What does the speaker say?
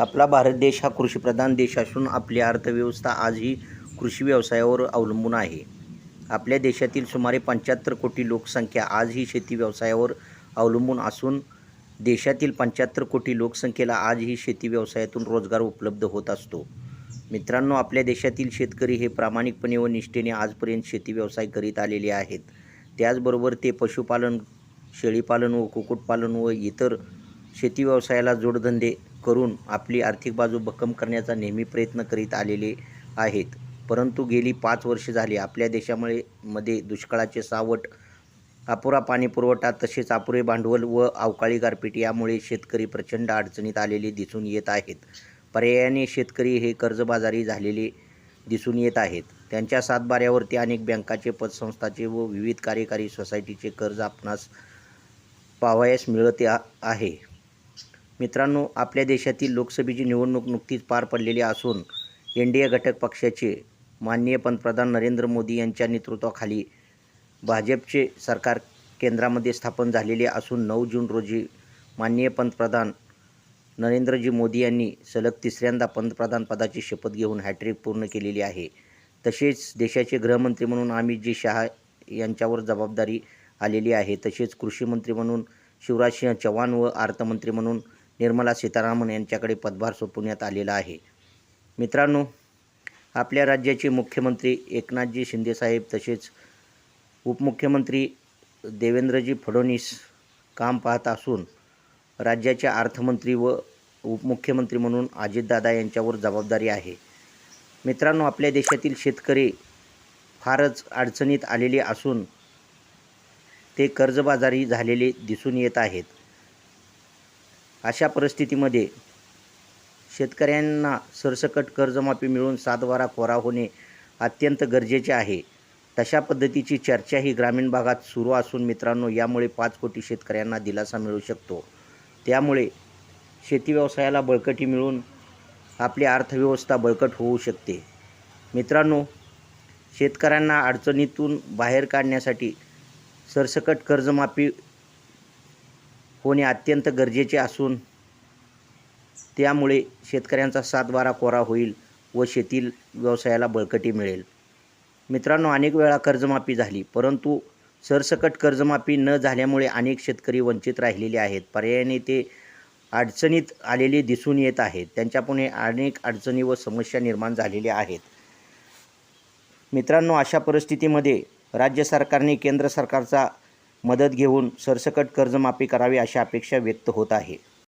आपला भारत देश हा कृषीप्रधान देश असून आपली अर्थव्यवस्था आजही कृषी व्यवसायावर अवलंबून आहे. आपल्या देशातील सुमारे पंच्याहत्तर कोटी लोकसंख्या आजही शेती व्यवसायावर अवलंबून असून देशातील पंच्याहत्तर कोटी लोकसंख्येला आजही शेती व्यवसायातून रोजगार उपलब्ध होत असतो. मित्रांनो आपल्या देशातील शेतकरी हे प्रामाणिकपणे व निष्ठेने आजपर्यंत शेती व्यवसाय करीत आलेले आहेत. त्याचबरोबर ते पशुपालन शेळीपालन व कुक्कुटपालन व इतर शेती व्यवसायाला जोडधंदे करून आपली आर्थिक बाजू भक्कम करण्याचा नेहमी प्रयत्न करीत आलेले आहेत. परंतु गेली पाच वर्षे झाली आपल्या देशामुळे मध्ये दुष्काळाचे सावट अपुरा पाणी पुरवठा तसेच अपुरे भांडवल व अवकाळी गारपीट यामुळे शेतकरी प्रचंड अडचणीत आलेले दिसून येत आहेत. पर्यायाने शेतकरी हे कर्जबाजारी झालेले दिसून येत आहेत. त्यांच्या सातबाऱ्यावरती अनेक बँकाचे पतसंस्थाचे व विविध कार्यकारी सोसायटीचे कर्ज आपणास पाहावयास मिळत आहे. मित्रांनो आपल्या देशातील लोकसभेची निवडणूक नुकतीच पार पडलेली असून एन डी ए घटक पक्षाचे माननीय पंतप्रधान नरेंद्र मोदी यांच्या नेतृत्वाखाली भाजपचे सरकार केंद्रामध्ये स्थापन झालेले असून नऊ जून रोजी माननीय पंतप्रधान नरेंद्रजी मोदी यांनी सलग तिसऱ्यांदा पंतप्रधान पदाची शपथ घेऊन हॅट्रिक पूर्ण केलेली आहे. तसेच देशाचे गृहमंत्री म्हणून अमितजी शहा यांच्यावर जबाबदारी आलेली आहे. तसेच कृषीमंत्री म्हणून म्हणून शिवराजसिंह चव्हाण व अर्थमंत्री म्हणून निर्मला सीतारामन यांच्याकडे पदभार सोपवण्यात आलेला आहे. मित्रांनो आपल्या राज्याचे मुख्यमंत्री एकनाथजी शिंदेसाहेब तसेच उपमुख्यमंत्री देवेंद्रजी फडणवीस काम पाहत असून राज्याचे अर्थमंत्री व उपमुख्यमंत्री म्हणून अजितदादा यांच्यावर जबाबदारी आहे. मित्रांनो आपल्या देशातील शेतकरी फारच अडचणीत आलेले असून ते कर्जबाजारी झालेले दिसून येत आहेत. अशा परिस्थितीमध्ये शेतकऱ्यांना सरसकट कर्जमाफी मिळून सातबारा कोरा होणे अत्यंत गरजेचे आहे. तशा पद्धतीची चर्चा ही ग्रामीण भागात सुरू असून मित्रांनो यामुळे पाच कोटी शेतकऱ्यांना दिलासा मिळू शकतो. त्यामुळे शेती व्यवसायाला बळकटी मिळून आपली अर्थव्यवस्था बळकट होऊ शकते. मित्रांनो शेतकऱ्यांना अडचणीतून बाहेर काढण्यासाठी सरसकट कर्जमाफी होणे अत्यंत गरजेचे असून त्यामुळे शेतकऱ्यांचा सातबारा कोरा होईल व शेतील व्यवसायाला बळकटी मिळेल. मित्रांनो अनेक वेळा कर्जमाफी झाली परंतु सरसकट कर्जमाफी न झाल्यामुळे अनेक शेतकरी वंचित राहिलेले आहेत. पर्यायाने ते अडचणीत आलेले दिसून येत आहेत. त्यांच्यापुढे अनेक अडचणी व समस्या निर्माण झालेल्या आहेत. मित्रांनो अशा परिस्थितीमध्ये राज्य सरकारने केंद्र सरकारचा मदत घेऊन सरसकट कर्जमाफी करावी अशी अपेक्षा व्यक्त होत आहे.